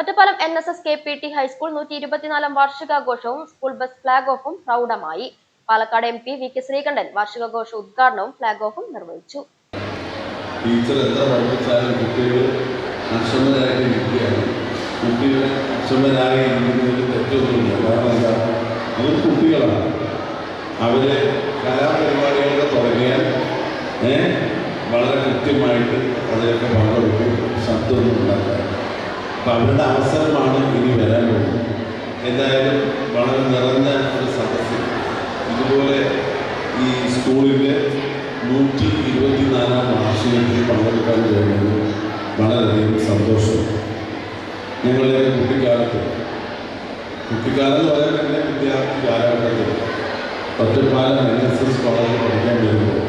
Ottapalam N S S K P T high school നൂറ്റി ഇരുപത്തിനാലാം വാർഷികാഘോഷവും സ്കൂൾ ബസ് ഫ്ലാഗ് ഓഫും പ്രൗഢമായി. Palakkad M P V K Sreekandan വാർഷികാഘോഷ ഉദ്ഘാടനവും flag ഓഫും നിർവഹിച്ചു. Teacher കുട്ടികളാണ്. അവരെ കലാപരിപാടികളൊക്കെ തുടങ്ങിയാൽ വളരെ കൃത്യമായിട്ട് അതിലൊക്കെ പങ്കെടുക്കും. ശബ്ദമൊന്നും അപ്പം അവരുടെ അവസരമാണ് ഇനി വരാൻ പോകുന്നത് എന്തായാലും വളരെ നിറഞ്ഞ ഒരു സദസ്സ് ഇതുപോലെ ഈ സ്കൂളിന്റെ നൂറ്റി ഇരുപത്തിനാലാം വാർഷികത്തിൽ പങ്കെടുക്കാൻ കഴിയുന്നത് വളരെയധികം സന്തോഷം. ഞങ്ങളുടെ കുട്ടിക്കാലത്ത് കുട്ടിക്കാലം എന്ന് പറയാൻ തന്നെ വിദ്യാർത്ഥി കാലഘട്ടത്തിൽ ഒറ്റപ്പാലം എൻ എസ് എസ് കോളേജിൽ പഠിക്കാൻ വരുമ്പോൾ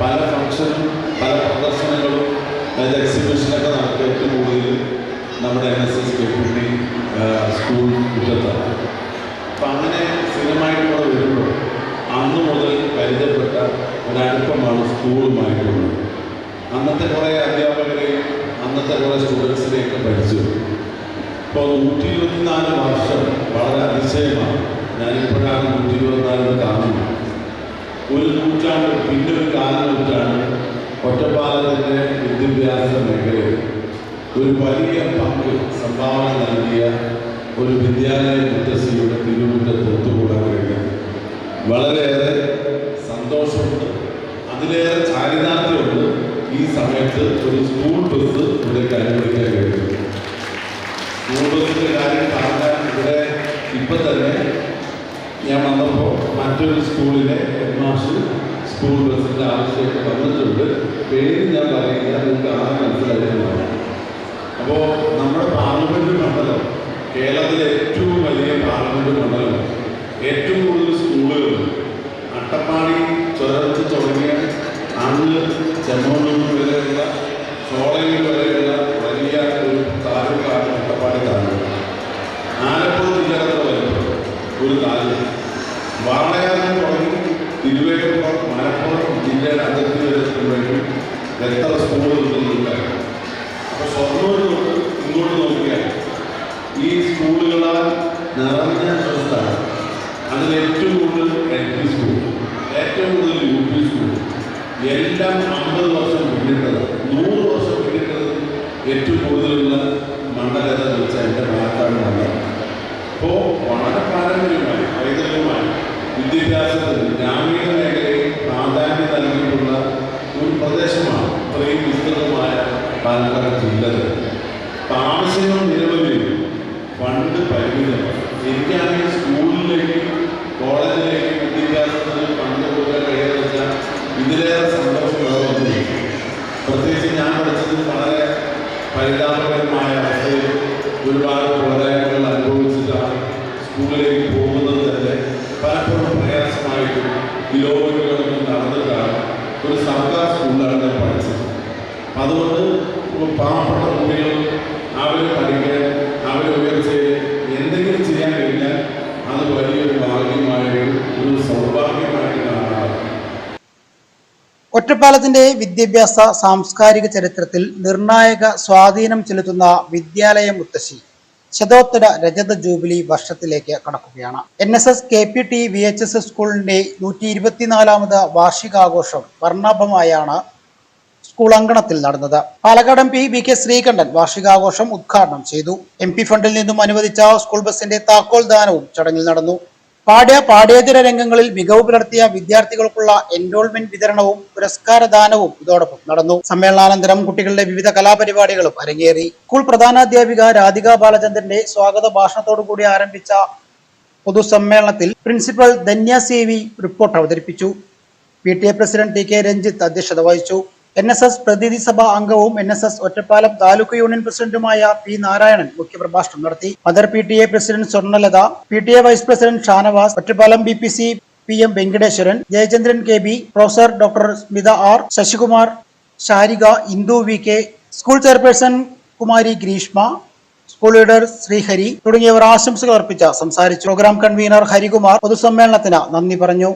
പല ഫംഗ്ഷനും പല പ്രദർശനങ്ങളും അതായത് എക്സിബിഷനൊക്കെ നടത്തി ഏറ്റവും കൂടുതൽ നമ്മുടെ N S S K school മുറ്റത്താണ്. അപ്പം അങ്ങനെ സ്ഥിരമായിട്ട് ഇവിടെ വരുമ്പോൾ അന്ന് മുതൽ പരിചയപ്പെട്ട ഒരടുപ്പമാണ് സ്കൂളുമായിട്ടുള്ളത്. അന്നത്തെ കുറേ അധ്യാപകരെയും അന്നത്തെ കുറേ സ്റ്റുഡൻസിനെയൊക്കെ പഠിച്ചു ഇപ്പോൾ നൂറ്റി ഇരുപത്തിനാല് വർഷം വളരെ അതിശയമാണ്. ഞാനിപ്പോഴാണ് നൂറ്റി ഇരുപത്തിനാലിന് കാണുന്നത്. ഒരു നൂറ്റാണ്ട് പിന്നെ ഒരു കാല നൂറ്റാണ്ട് ഒറ്റപ്പാലത്തിന്റെ വിദ്യാഭ്യാസ മേഖലയിൽ ഒരു വലിയ പങ്ക് സംഭാവന നൽകിയ ഒരു വിദ്യാലയ മുത്തശ്ശിയുടെ തിരുമുറ്റത്ത് ഒത്തുകൂടാൻ കഴിഞ്ഞു. വളരെയേറെ സന്തോഷമുണ്ട്. അതിലേറെ ചാരിതാർത്ഥ്യമുണ്ട് ഈ സമയത്ത് ഒരു സ്കൂൾ ബസ് ഇവിടേക്ക് അനുവദിക്കാൻ കഴിയും സ്കൂൾ ബസ്സിന്റെ കാര്യം പറഞ്ഞാൽ ഇവിടെ ഇപ്പം തന്നെ ഞാൻ വന്നപ്പോൾ മറ്റൊരു സ്കൂളിലെ ഹെഡ്മാസ്റ്റർ സ്കൂൾ ബസ്സിന്റെ ആവശ്യമൊക്കെ വന്നിട്ടുണ്ട്. പേര് ഞാൻ പറയുക നിങ്ങൾക്ക് ആരും മനസ്സിലായിട്ടുണ്ടാവും അപ്പോൾ നമ്മുടെ പാർലമെന്റ് മണ്ഡലം കേരളത്തിലെ ഏറ്റവും വലിയ പാർലമെന്റ് മണ്ഡലം ഏറ്റവും കൂടുതൽ സ്കൂളുകൾ അട്ടപ്പാടി ചുരച്ച് തുടങ്ങിയ അന്ന് ചെമ്മണ്ണൂർ വരെയുള്ള ചോളയൂർ വരെയുള്ള വലിയ ഒരു താലൂക്കാണ് അട്ടപ്പാടി താലൂക്ക് ആലപ്പുഴ ജില്ലയുടെ വലിപ്പം ഒരു താലൂക്ക്. വാളയാറിൽ തുടങ്ങി തിരുവേപ്പുറം മലപ്പുറം ജില്ലയുടെ അതിർത്തി വരെ എത്തുമ്പോഴേക്കും എത്ര സ്കൂളുകൾ ഷൊർണൂർ തൊട്ട് ഇങ്ങോട്ട് നോക്കിയാൽ ഈ സ്കൂളുകളാൽ നിറഞ്ഞ സ്ഥലം. അതിൽ ഏറ്റവും കൂടുതൽ എൽ പി സ്കൂൾ ഏറ്റവും കൂടുതൽ യു പി സ്കൂൾ എല്ലാം അമ്പത് വർഷം പിന്നിട്ടത് നൂറ് വർഷം പിന്നിട്ടത് ഏറ്റവും കൂടുതലുള്ള മണ്ഡലത വെച്ചാൽ എന്റെ പാലക്കാട് മണ്ഡലം അപ്പോൾ വളരെ പാരമ്പര്യമായി പൈതൃകമായി വിദ്യാഭ്യാസത്തിന് ഗ്രാമീണ മേഖലയിൽ പ്രാധാന്യം നൽകിയിട്ടുള്ള ഒരു പ്രദേശമാണ് ഇത്രയും വിസ്തൃതമായ പാലക്കാട് ജില്ലകൾ അപ്പം ആവശ്യങ്ങൾ നിരവധി ഫണ്ട് പരിമിതമാണ് എനിക്കാണെങ്കിൽ സ്കൂളിലേക്ക് കോളേജിലേക്ക് വിദ്യാഭ്യാസത്തിന് ഫണ്ട് കൊടുക്കാൻ കഴിയുമെന്ന് വെച്ചാൽ ഇതിലേറെ സന്തോഷം വേറെ ഒന്നുമില്ല പ്രത്യേകിച്ച് ഞാൻ പഠിച്ചത് വളരെ പരിതാപകരമായ അവസ്ഥയിൽ ഒരുപാട് പോരായ്മകൾ അനുഭവിച്ചിട്ടാണ് സ്കൂളിലേക്ക് പോകുന്നത് തന്നെ. പലപ്പോഴും പ്രയാസമായിട്ടും കിലോമീറ്ററുകളൊക്കെ നടന്നിട്ടാണ് ഒരു സർക്കാർ സ്കൂളിലാണ് ഞാൻ പഠിച്ചത്. അതുകൊണ്ട് പാവപ്പെട്ട ഒറ്റപ്പാലത്തിന്റെ വിദ്യാഭ്യാസ സാംസ്കാരിക ചരിത്രത്തിൽ നിർണായക സ്വാധീനം ചെലുത്തുന്ന വിദ്യാലയ മുത്തശ്ശി ശതോത്തര രജത ജൂബിലി വർഷത്തിലേക്ക് കടക്കുകയാണ്. N S S K P T V H S സ്കൂളിന്റെ നൂറ്റി ഇരുപത്തിനാലാമത് വാർഷികാഘോഷം വർണാഭമായാണ് സ്കൂൾ അങ്കണത്തിൽ നടന്നത്. Palakkad M P V K Sreekandan വാർഷികാഘോഷം ഉദ്ഘാടനം ചെയ്തു. എം പി ഫണ്ടിൽ നിന്നും അനുവദിച്ച സ്കൂൾ ബസിന്റെ താക്കോൽ ദാനവും ചടങ്ങിൽ നടന്നു. പാഠ്യ പാഠ്യേതര രംഗങ്ങളിൽ മികവ് പുലർത്തിയ വിദ്യാർത്ഥികൾക്കുള്ള എൻറോൾമെന്റ് വിതരണവും പുരസ്കാരദാനവും ഇതോടൊപ്പം നടന്നു. സമ്മേളനാനന്തരം കുട്ടികളുടെ വിവിധ കലാപരിപാടികളും അരങ്ങേറി. സ്കൂൾ പ്രധാനാധ്യാപിക രാധിക ബാലചന്ദ്രന്റെ സ്വാഗത ഭാഷണത്തോടുകൂടി ആരംഭിച്ച പൊതുസമ്മേളനത്തിൽ പ്രിൻസിപ്പൽ ധന്യ സേവി റിപ്പോർട്ട് അവതരിപ്പിച്ചു. P T A president T K Ranjith അധ്യക്ഷത വഹിച്ചു. എൻ എസ് എസ് പ്രതിനിധി സഭാ അംഗവും N S S Ottapalam taluk union പ്രസിഡന്റുമായ പി നാരായണൻ മുഖ്യപ്രഭാഷണം നടത്തി. Mother P T A president Swarnalatha P T A vice president Shanavas Ottapalam B P C P M Venkateswaran Jayachandran K B professor doctor Smitha R Sasikumar Sharika Indu V K school chairperson Kumari Greeshma school leader Sreehari തുടങ്ങിയവർ ആശംസകൾ അർപ്പിച്ച സംസാരിച്ചു. Programme convener Harikumar പൊതുസമ്മേളനത്തിന് നന്ദി പറഞ്ഞു.